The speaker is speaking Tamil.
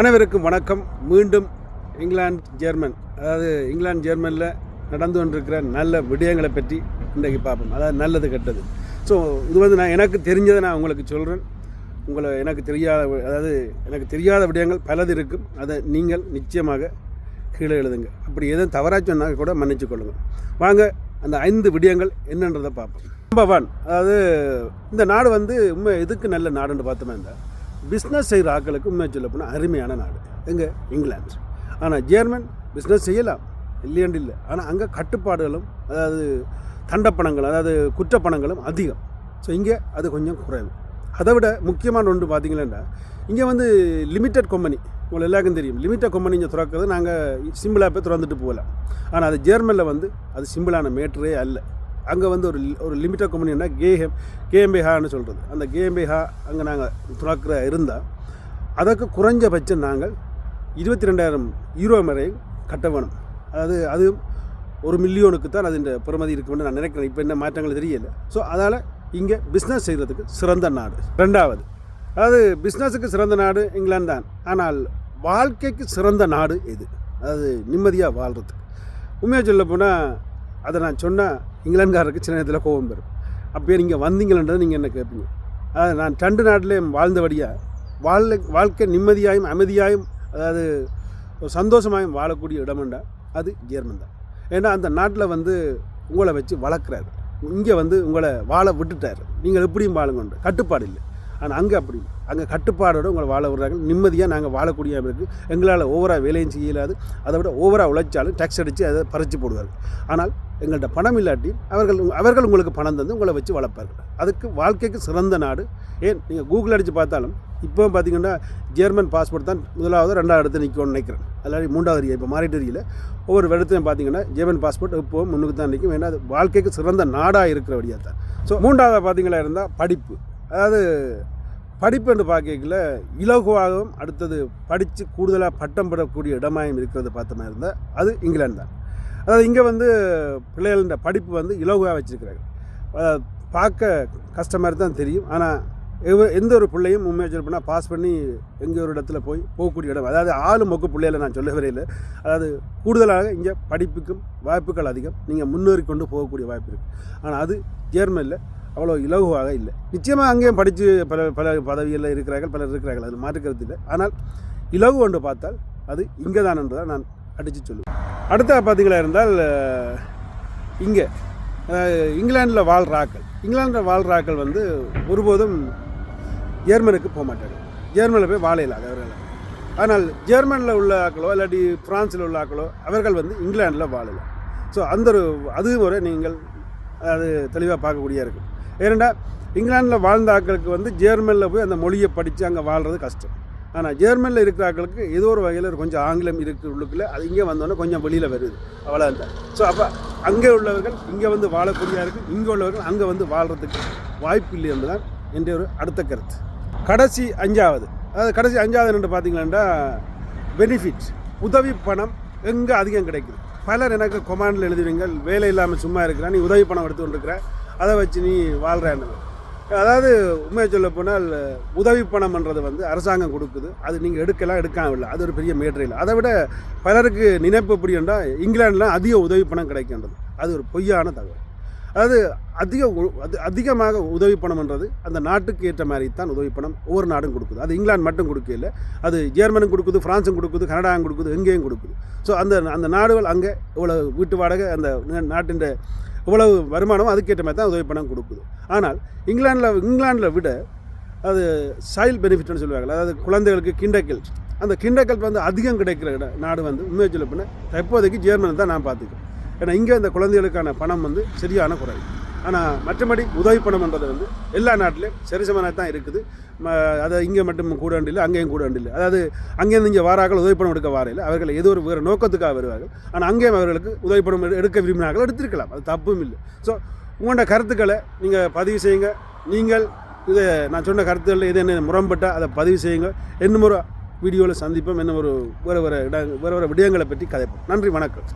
அனைவருக்கும் வணக்கம். மீண்டும் இங்கிலாந்து ஜெர்மன் அதாவது இங்கிலாந்து ஜெர்மனில் நடந்து கொண்டிருக்கிற நல்ல விடயங்களை பற்றி இன்றைக்கு பார்ப்போம். அதாவது நல்லது கெட்டது. ஸோ இது வந்து நான் எனக்கு தெரிஞ்சதை நான் உங்களுக்கு சொல்கிறேன் உங்களை எனக்கு தெரியாத அதாவது எனக்கு தெரியாத விடயங்கள் பலது இருக்கும். அதை நீங்கள் நிச்சயமாக கீழே எழுதுங்க. அப்படி எதுவும் தவறாக சொன்னால் கூட மன்னிச்சு கொள்ளுங்கள் வாங்க அந்த ஐந்து விடயங்கள் என்னன்றதை பார்ப்போம். நம்பர் ஒன் அதாவது இந்த நாடு வந்து உண்மை எதுக்கு நல்ல நாடுன்னு பார்த்தோமே இந்த பிஸ்னஸ் செய்கிற ஆக்களுக்கு உண்மை சொல்ல போனால் அருமையான நாடு. எங்கே? இங்கிலாந்து ஆனால் ஜேர்மன் பிஸ்னஸ் செய்யலாம். இல்லையாண்டு இல்லை. ஆனால் அங்கே கட்டுப்பாடுகளும் அதாவது தண்டப்பணங்கள் அதாவது குற்றப்பணங்களும் அதிகம். ஸோ இங்கே அது கொஞ்சம் குறைவு. அதை விட முக்கியமான ஒன்று பார்த்தீங்கன்னா இங்கே வந்து லிமிட்டட் கம்பெனி உங்களுக்கு எல்லாருக்கும் தெரியும். லிமிட்டட் கம்பெனி இங்கே திறக்கிறது நாங்கள் சிம்பிளாக போய் திறந்துட்டு போகலாம் ஆனால் அது ஜேர்மனில் வந்து அது சிம்பிளான மேட்ரே அல்ல. அங்கே வந்து ஒரு ஒரு லிமிட்டட் கம்பெனினா கேஹெம் கேஎம்பிஹான்னு சொல்கிறது அந்த கேஎம்பிஹா அங்கே நாங்கள் துறாக்கிற இருந்தால் அதற்கு குறைஞ்சபட்சம் நாங்கள் இருபத்தி ரெண்டாயிரம் யூரோ வரை கட்ட வேணும். அதாவது அது ஒரு மில்லியனுக்கு தான் அது இந்த பிறமதி இருக்கும்னு நான் நினைக்கிறேன். இப்போ என்ன மாற்றங்கள் தெரியல. ஸோ அதால் இங்கே பிஸ்னஸ் செய்கிறதுக்கு சிறந்த நாடு. ரெண்டாவது அதாவது பிஸ்னஸுக்கு சிறந்த நாடு இங்கிலாந்து தான். ஆனால் வாழ்க்கைக்கு சிறந்த நாடு எது? அதாவது நிம்மதியாக வாழ்கிறதுக்கு உண்மையாக சொல்ல போனால் அதை நான் சொன்னால் இங்கிலாந்துக்காரருக்கு சின்ன நேரத்தில் கோபம் பெறும் அப்பயே நீங்கள் வந்தீங்களன்றது நீங்கள் என்ன கேட்பீங்க அதாவது நான் ரெண்டு நாட்டிலே வாழ்ந்தபடியாக வாழ் வாழ்க்கை நிம்மதியாயும் அமைதியாயும் அதாவது சந்தோஷமாயும் வாழக்கூடிய இடமெண்டா? அது ஜேர்மன் தான். ஏன்னா அந்த நாட்டில் வந்து உங்களை வச்சு வளர்க்குறாரு. இங்கே வந்து உங்களை வாழ விட்டுட்டார். நீங்கள் எப்படியும் வாழுங்கன்ற. கட்டுப்பாடு இல்லை. ஆனால் அங்கே அப்படி அங்கே கட்டுப்பாடோடு உங்களை வாழ விடுறாங்க. நிம்மதியாக நாங்கள் வாழக்கூடிய இருக்குது எங்களால் ஓவராக வேலையும் செய்ய இயலாது. அதை விட ஓவராக உழைச்சாலும் டேக்ஸ் அடித்து அதை பறித்து போடுவார்கள் ஆனால் எங்கள்கிட்ட பணம் இல்லாட்டி அவர்கள் அவர்கள் உங்களுக்கு பணம் தந்து உங்களை வச்சு வளர்ப்பார்கள். அதுக்கு வாழ்க்கைக்கு சிறந்த நாடு. ஏன்? நீங்கள் கூகுள் அடித்து பார்த்தாலும் இப்போ பார்த்தீங்கன்னா ஜெர்மன் பாஸ்போர்ட் தான் முதலாவது ரெண்டாவது இடத்துல நிற்கும்னு நினைக்கிறேன். அல்லாடி மூன்றாவது ஏரியா இப்போ மாறிட்டு தெரியல. ஒவ்வொரு இடத்துலையும் பார்த்தீங்கன்னா ஜெர்மன் பாஸ்போர்ட் இப்போ முன்னுக்கு தான் நிற்கும். ஏன்னா அது வாழ்க்கைக்கு சிறந்த நாடாக இருக்கிற வழியாக தான் ஸோ மூன்றாவது பார்த்தீங்களா இருந்தால் படிப்பு. அதாவது படிப்புன்னு பார்க்கல இலகுவாகவும் அடுத்தது படித்து கூடுதலாக பட்டம் பெறக்கூடிய இடமாயும் இருக்கிறது பார்த்தோமா இருந்தால் அது இங்கிலாந்து தான். அதாவது இங்கே வந்து பிள்ளைகளின் படிப்பு வந்து இலகுவாக வச்சுருக்கிறாங்க பார்க்க கஷ்டமாக தான் தெரியும். ஆனால் எவ எந்த ஒரு பிள்ளையும் உண்மையாக சொல்ல போனால் பாஸ் பண்ணி எங்கே ஒரு இடத்துல போய் போகக்கூடிய இடம். அதாவது ஆளு மொக்க பிள்ளைகளை நான் சொல்ல வரையில் அதாவது கூடுதலாக இங்கே படிப்புக்கும் வாய்ப்புகள் அதிகம். நீங்கள் முன்னேறி கொண்டு போகக்கூடிய வாய்ப்பு இருக்குது ஆனால் அது ஜெர்மனில் அவ்வளோ இலகுவாக இல்லை. நிச்சயமாக அங்கேயும் படித்து பல பல பதவிகளில் இருக்கிறார்கள் பலர் இருக்கிறார்கள். அது மாற்றுக்கிறது இல்லை. ஆனால் இலகு ஒன்று பார்த்தால் அது இங்கே தான் என்றதை நான் அடித்து சொல்லுவேன். அடுத்த பார்த்தீங்களா இருந்தால் இங்கே இங்கிலாண்டில் இங்கிலாந்தில் வாழ்கிற ஆக்கள் இங்கிலாந்தில் வாழ்கிற ஆக்கள் வந்து ஒருபோதும் ஜெர்மனுக்கு போக மாட்டார்கள். ஜெர்மனில் போய் வாழ அவர்கள் ஆனால் ஜெர்மனியில் உள்ள ஆக்களோ இல்லாட்டி பிரான்ஸில் உள்ள ஆக்களோ அவர்கள் வந்து இங்கிலாந்தில் வாழலாம் ஸோ அந்த ஒரு அது ஒரு நீங்கள் அது தெளிவாக பார்க்கக்கூடிய இருக்குது ஏனெண்டா இங்கிலாந்தில் வாழ்ந்த ஆட்களுக்கு வந்து ஜெர்மனில் போய் அந்த மொழியை படித்து அங்கே வாழ்கிறது கஷ்டம். ஆனால் ஜெர்மனில் இருக்கிற ஆக்களுக்கு ஏதோ ஒரு வகையில் கொஞ்சம் ஆங்கிலம் இருக்கிற உள்ளுக்குள்ள அது இங்கே வந்தோன்னே கொஞ்சம் வெளியில் வருது. அவ்வளோதான் ஸோ அப்போ அங்கே உள்ளவர்கள் இங்கே வந்து வாழக்கூடிய இருக்குது இங்கே உள்ளவர்கள் அங்கே வந்து வாழ்கிறதுக்கு வாய்ப்பு இல்லை என்பதுதான் என்னுடைய ஒரு அடுத்த கருத்து. கடைசி அஞ்சாவது. அதாவது கடைசி அஞ்சாவது என்று பார்த்தீங்கன்னா பெனிஃபிட் உதவி பணம் எங்கே அதிகம் கிடைக்குது? பலர் எனக்கு கொமாண்டில் எழுதுவீங்க வேலை இல்லாமல் சும்மா இருக்கிறான் நீ உதவி பணம் எடுத்து கொண்டிருக்கிற அதை வச்சு நீ வாழ்கிறேன்னு அதாவது உண்மையை சொல்ல போனால் உதவி பணம்ன்றது வந்து அரசாங்கம் கொடுக்குது. அது நீங்கள் எடுக்கலாம் எடுக்காம இல்லை. அது ஒரு பெரிய மேட்ரு இல்லை அதை விட பலருக்கு நினைப்பு எப்படி என்றால் இங்கிலாண்டில் அதிக உதவி பணம் கிடைக்கின்றது. அது ஒரு பொய்யான தகவல். அதாவது அதிக அது அதிகமாக உதவி பணம்ன்றது அந்த நாட்டுக்கு ஏற்ற மாதிரி தான் உதவி பணம் ஒவ்வொரு நாடும் கொடுக்குது. அது இங்கிலாந்து மட்டும் கொடுக்கல. அது ஜெர்மனும் கொடுக்குது ஃப்ரான்ஸும் கொடுக்குது கனடாவும் கொடுக்குது எங்கேயும் கொடுக்குது. ஸோ அந்த அந்த நாடுகள் அங்கே இவ்வளோ வீட்டு வாடகை அந்த நாட்டின்ற நாட்டின் இவ்வளவு வருமானம் அதுக்கேற்ற மாதிரி தான் உதவி பணம் கொடுக்குது. ஆனால் இங்கிலாந்தில் இங்கிலாந்தில் விட அது சைல்ட் பெனிஃபிட்னு சொல்லுவாங்க அதாவது குழந்தைகளுக்கு கிண்டக்கல் அந்த கிண்டக்கல் வந்து அதிகம் கிடைக்கிற இடம் நாடு வந்து உண்மையை சொல்ல போனால் தற்போதைக்கு ஜெர்மனி தான் நான் பார்த்துக்கேன் ஏன்னா இங்கே இந்த குழந்தைகளுக்கான பணம் வந்து சரியான குறைவு. ஆனால் மற்றபடி உதவி பணம்ன்றது வந்து எல்லா நாட்டிலையும் சரிசமனாக தான் இருக்குது. அதை இங்கே மட்டும் கூட இல்லை அங்கேயும் கூட இல்லை. அதாவது அங்கேருந்து இங்கே வாராக்கள் உதவி பணம் எடுக்க வாரையில் அவர்கள் ஏதோ ஒரு வேறு நோக்கத்துக்காக வருவார்கள். ஆனால் அங்கேயும் அவர்களுக்கு உதவி பணம் எடுக்க விரும்பினார்கள் எடுத்திருக்கலாம். அது தப்பும் இல்லை. ஸோ உங்களோட கருத்துக்களை நீங்கள் பதிவு செய்யுங்க. நீங்கள் இதை நான் சொன்ன கருத்துக்களில் இது என்ன முரம்பட்டால் அதை பதிவு செய்யுங்க. இன்னும் ஒரு வீடியோவில் சந்திப்போம். இன்னும் ஒரு வேறு வேறு இட வேறு வேறு விடயங்களை பற்றி கதைப்போம். நன்றி வணக்கம்.